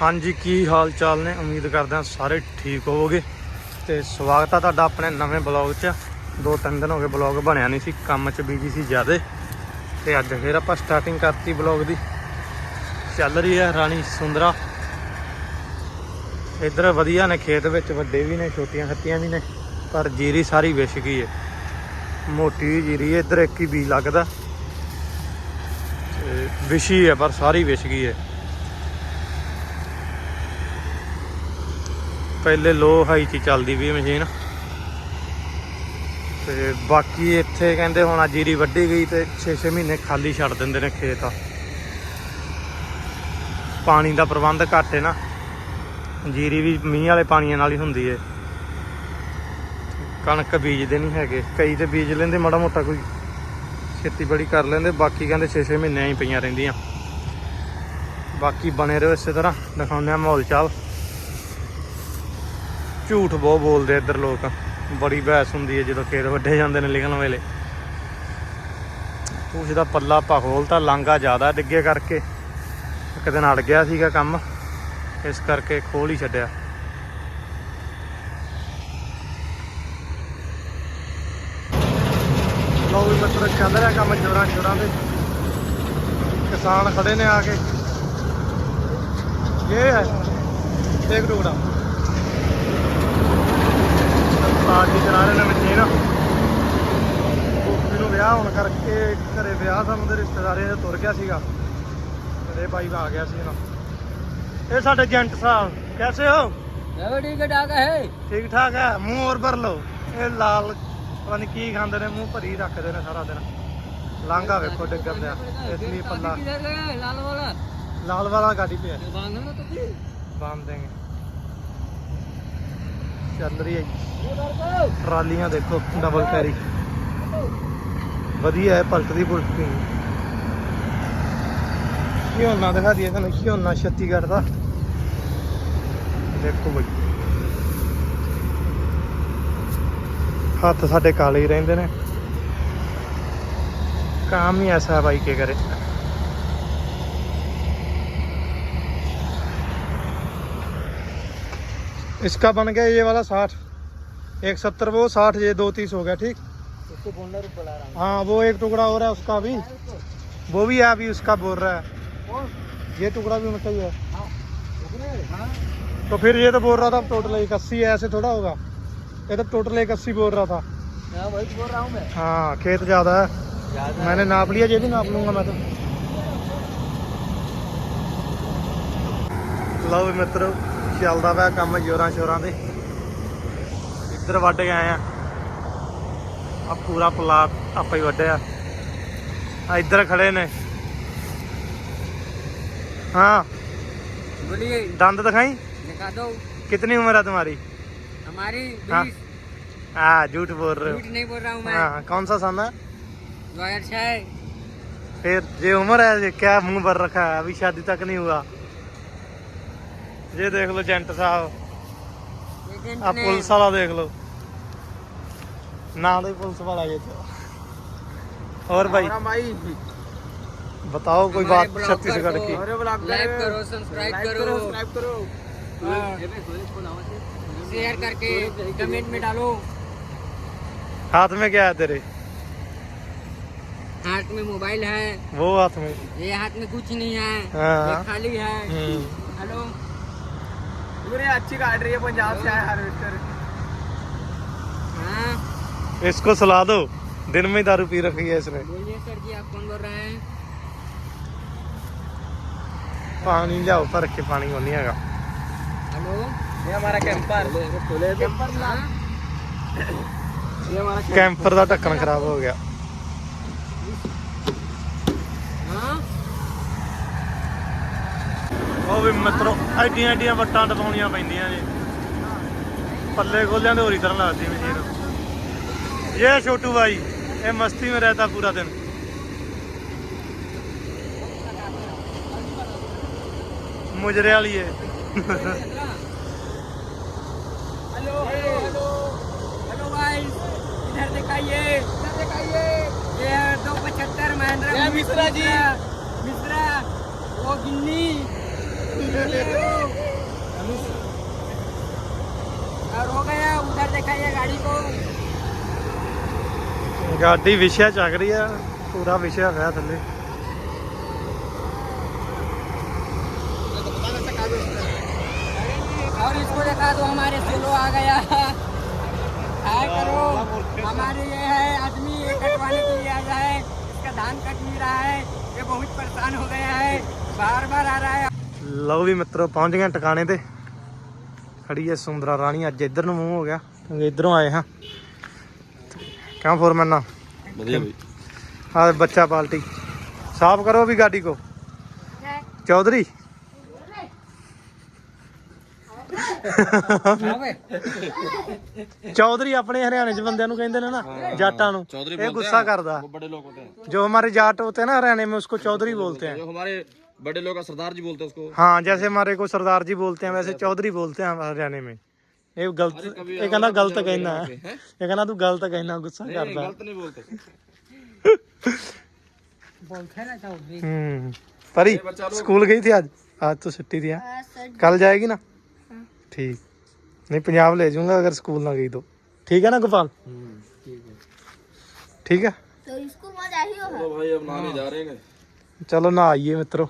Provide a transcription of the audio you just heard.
ਹਾਂਜੀ, ਕੀ ਹਾਲ ਚਾਲ ਨੇ? ਉਮੀਦ ਕਰਦੇ ਸਾਰੇ ਠੀਕ ਹੋਵੋਗੇ। ਤੇ ਸਵਾਗਤ ਆ ਤੁਹਾਡਾ ਆਪਣੇ ਨਵੇਂ ਬਲੌਗ 'ਚ। ਦੋ ਤਿੰਨ ਦਿਨ ਹੋ ਗਏ ਬਲੌਗ ਬਣਿਆ ਨਹੀਂ ਸੀ, ਕੰਮ 'ਚ ਬਿਜ਼ੀ ਸੀ ਜ਼ਿਆਦੇ। ਤੇ ਅੱਜ ਫੇਰ ਆਪਾਂ ਸਟਾਰਟਿੰਗ ਕਰਤੀ ਬਲੌਗ ਦੀ। ਚੱਲ ਰਹੀ ਹੈ ਰਾਣੀ ਸੁੰਦਰਾ। ਇੱਧਰ ਵਧੀਆ ਨੇ ਖੇਤ ਵਿੱਚ, ਵੱਡੇ ਵੀ ਨੇ, ਛੋਟੀਆਂ ਖੱਤੀਆਂ ਵੀ ਨੇ, ਪਰ ਜੀਰੀ ਸਾਰੀ ਵਿਛ ਗਈ ਹੈ ਮੋਟੀ ਜੀਰੀ ਹੈ ਇੱਧਰ ਇੱਕ ਹੀ ਬੀਜ ਲੱਗਦਾ। ਤੇ ਵਿਛੀ ਹੈ ਪਰ ਸਾਰੀ ਵਿਛ ਗਈ ਹੈ ਪਹਿਲੇ ਲੋ ਹਾਈ ਚ ਚੱਲਦੀ ਵੀ ਮਸ਼ੀਨ। ਤੇ ਬਾਕੀ ਇੱਥੇ ਕਹਿੰਦੇ ਹੁਣ ਜੀਰੀ ਵੱਢੀ ਗਈ ਤੇ 6-6 ਮਹੀਨੇ ਖਾਲੀ ਛੱਡ ਦਿੰਦੇ ਨੇ ਖੇਤ। ਪਾਣੀ ਦਾ ਪ੍ਰਬੰਧ ਘੱਟ ਹੈ ਨਾ। ਜੀਰੀ ਵੀ ਮੀਂਹ ਵਾਲੇ ਪਾਣੀਆਂ ਨਾਲ ਹੀ ਹੁੰਦੀ ਹੈ ਕਣਕ ਬੀਜਦੇ ਨਹੀਂ ਹੈਗੇ। ਕਈ ਤੇ ਬੀਜ ਲੈਂਦੇ, ਮਾੜਾ ਮੋਟਾ ਕੋਈ ਖੇਤੀਬਾੜੀ ਕਰ ਲੈਂਦੇ, ਬਾਕੀ ਕਹਿੰਦੇ 6-6 ਮਹੀਨੇ ਹੀ ਪਈਆਂ ਰਹਿੰਦੀਆਂ। ਬਾਕੀ ਬਣੇ ਰਹੋ ਇਸੇ ਤਰ੍ਹਾਂ। ਦਿਖਾਉਂਦੇ ਆ ਮਾਹੌਲ ਚਾਲ। ਝੂਠ ਬਹੁਤ ਬੋਲਦੇ ਇੱਧਰ ਲੋਕ। ਬੜੀ ਬਹਿਸ ਹੁੰਦੀ ਹੈ ਜਦੋਂ ਖੇਤ ਵੱਢੇ ਜਾਂਦੇ ਨੇ ਲਿਖਣ ਵੇਲੇ। ਕੁਛ ਦਾ ਪੱਲਾ ਭਖੋਲ ਤਾਂ ਲਾਂਗਾ ਜ਼ਿਆਦਾ ਡਿੱਗੇ ਕਰਕੇ। ਇੱਕ ਦਿਨ ਅੜ ਗਿਆ ਸੀਗਾ ਕੰਮ। ਇਸ ਕਰਕੇ ਖੋਲ ਹੀ ਛੱਡਿਆ। ਲੋ ਵੀ ਮਤਲਬ ਚੱਲ ਰਿਹਾ ਕੰਮ ਜੋਰਾਂ ਜੋਰਾਂ ਦੇ ਕਿਸਾਨ ਖੜੇ ਨੇ ਆ ਕੇ। ਇਹ ਹੈ ਇੱਕ ਟੁਕੜਾ ਉਸਤਾਦ ਜੀ ਚਲਾ ਰਹੇ ਨੇ ਮਸ਼ੀਨ ਉਹ ਨੂੰ ਵਿਆਹ ਹੋਣ ਕਰਕੇ ਘਰੇ ਵਿਆਹ ਸਾਨੂੰ ਦੇ ਰਿਸ਼ਤੇਦਾਰਾਂ ਦੇ ਤੁਰ ਗਿਆ ਸੀਗਾ। ਤੇ ਬਾਈ ਆ ਗਿਆ ਸੀ ਨਾ ਇਹ ਸਾਡੇ ਏਜੰਟ ਸਾਹਿਬ ਕੈਸੇ ਹੋ? ਠੀਕ ਠਾਕ ਹੈ ਠੀਕ ਠਾਕ ਹੈ? ਮੂੰਹ ਹੋਰ ਭਰ ਲਓ। ਇਹ ਲਾਲ ਪਤਾ ਨਹੀਂ ਕੀ ਖਾਂਦੇ ਨੇ ਮੂੰਹ ਭਰੀ ਰੱਖਦੇ ਨੇ ਸਾਰਾ ਦਿਨ। ਲਾਂਗਾ ਵੇਖੋ ਡਿੱਗਣ ਦਾ ਇਸ ਲਈ ਪੱਲਾ ਲਾਲ ਵਾਲਾ? ਲਾਲ ਵਾਲਾ ਗਾੜੀ ਪਿਆ ਬੰਦ ਨਾ ਤੁਸੀਂ। ਬੰਦ ਦੇਗੇ। ਚੱਲ ਰਹੀ ਹੈ ਜੀ उधर को ਟਰਾਲੀਆਂ ਦੇਖੋ ਡਬਲ ਕੈਰੀ ਵਧੀਆ ਹੈ ਪਲਟਦੀ ਪੁਲਟਦੀ ਝੋਨਾ ਦਿਖਾ ਦਈਏ ਤੁਹਾਨੂੰ ਝੋਨਾ ਛੱਤੀਗੜ੍ਹ ਦਾ ਦੇਖੋ ਬਈ ਹੱਥ ਸਾਡੇ ਕਾਲੇ ਹੀ ਰਹਿੰਦੇ ਨੇ काम ही ऐसा है भाई के करे इसका बन गया ये वाला साठ। एक सत्तर वो साठ ये दो तीस हो गया ठीक? हाँ। वो एक टुकड़ा हो रहा है उसका भी। वो भी है अभी उसका बोल रहा है। ये टुकड़ा भी मतलब है तो फिर ये तो बोल रहा था टोटल एक अस्सी ऐसे थोड़ा होगा। ये तो टोटल एक अस्सी बोल रहा था। वही बोल रहा मैं। हाँ खेत ज़्यादा है। मैंने नाप लिया ये भी नाप लूँगा मैं तो। लव मित्रों ਚੱਲਦਾ ਪਿਆ ਕੰਮ ਜੋਰਾਂ ਸ਼ੋਰਾਂ ਦੇ ਇੱਧਰ ਵੱਢ ਕੇ ਆਏ ਆ ਆ ਪੂਰਾ ਪਲਾਟ ਆਪਾਂ ਹੀ ਵੱਢਿਆ ਆ ਇੱਧਰ ਖੜੇ ਨੇ हाँ बोलिए दंद दिखाई दिखा दो कितनी उम्र है तुम्हारी हमारी हाँ। बीस हाँ झूठ बोल रहे झूठ नहीं बोल रहा हूँ हो मैं हाँ कौन सा सन है दो हजार छह फिर ये उम्र है ये क्या मुंह भर रखा है अभी शादी तक नहीं हुआ ये देख लो जेंट साहब एजेंट ਆ ने ਪੁਲਿਸ ਵਾਲਾ ਦੇਖ ਲਓ ਨਾਂ ਦਾ ਹੀ ਪੁਲਿਸ ਵਾਲਾ ਇਹ ਤਾਂ और भाई हमारा भाई बताओ कोई हमारे बात ब्लॉगर छत्तीसगढ़ को की लाइक करो सब्सक्राइब करो सब्सक्राइब करो शेयर करके कमेंट में डालो हाथ में क्या है तेरे हाथ में मोबाइल है वो हाथ में ये हाथ में कुछ नहीं है हाँ। ये खाली है हम्म। हेलो पूरे अच्छी काट रही है पंजाब से आया हार्वेस्टर हाँ इसको सुला दो दिन में ही दारू पी रखी है इसने बोलिए सर जी आप कौन बोल रहे हैं पानी लियाओ भर के पानी को नहीं हैगा हेलो ये हमारा कैंपर कैंपर हाँ ये हमारा कैंपर ਦਾ ਢੱਕਣ ਖਰਾਬ ਹੋ ਗਿਆ हाँ ਉਹ ਵੀ ਮਿੱਤਰੋ ਐਡੀਆਂ ਐਡੀਆਂ ਵੱਟਾਂ ਦਬਾਉਣੀਆਂ ਪੈਂਦੀਆਂ ਜੀ ਪੱਲੇ ਖੋਲਿਆਂ ਦੇ ਹੋਰੀ ਤਰ੍ਹਾਂ ਲੱਗਦੀ ਮਸ਼ੀਨ ਇਹ ਛੋਟੂ ਭਾਈ ਇਹ ਮਸਤੀ में रहता पूरा दिन मुजरे वाली है हेलो हेलो हेलो हेलो भाई इधर दिखाइए इधर दिखाइए ये है दो पचहत्तर महेंद्र ये मिश्रा जी। मिश्रा वो गिन्नी और हो गया उधर गाड़ी को। गाड़ी विषय चल रही है पूरा विषय है थले और इसको देखा तो हमारे सेलो आ गया। हाँ, करो। हमारे ये है आदमी ये कटवाने के लिए इसका धान कट नहीं रहा है ये बहुत परेशान हो गया है। बार बार आ रहा है ਲਓ ਵੀ ਮਿੱਤਰੋ ਪਹੁੰਚ ਗਏ ਟਿਕਾਣੇ ਤੇ ਖੜੀ ਐ ਸੁੰਦਰਾ ਰਾਣੀ ਅੱਜ ਇੱਧਰ ਨੂੰ ਮੂੰਹ ਹੋ ਗਿਆ ਕਿਉਂਕਿ ਇੱਧਰੋਂ ਆਏ ਹਾਂ ਕਿਉਂ ਫੋਰਮੈਨ ਨਾ बढ़िया भाई ਆ ਬੱਚਾ ਪਾਲਟੀ ਸਾਫ਼ ਕਰੋ ਵੀ ਗਾਡੀ ਕੋ ਚੌਧਰੀ ਚੌਧਰੀ ਆਪਣੇ ਹਰਿਆਣੇ ਚ ਬੰਦਿਆਂ ਨੂੰ ਕਹਿੰਦੇ ਨੇ ਨਾ ਜਾਟਾਂ ਨੂੰ ਇਹ ਗੁੱਸਾ ਕਰਦਾ वो बड़े लोग होते हैं जो हमारे जाट होते हैं ना हरियाणे में उसको चौधरी बोलते हैं जो हमारे बड़े लोग का सरदार जी बोलते हैं उसको हाँ जैसे हमारे को सरदार जी बोलते हैं वैसे चौधरी बोलते हैं हरियाणे में ਇਹ ਗਲਤ ਇਹ ਕਹਿੰਦਾ ਗਲਤ ਕਹਿਣਾ ਹੈ ਇਹ ਕਹਿੰਦਾ ਤੂੰ ਗਲਤ ਕਹਿਣਾ ਗੁੱਸਾ ਕਰਦਾ गलत नहीं बोलते बोलते ना चौधरी ਹੂੰ ਪਰੀ ਸਕੂਲ ਗਈ थी आज आज तो छुट्टी थी कल जाएगी ना ठीक नहीं पंजाब ले जाऊंगा अगर स्कूल ना गई तो ठीक है ना गोपाल ठीक है तो स्कूल में जा ही हो तो भाई अब नहाने जा रहे हैं चलो ना आइए मित्रों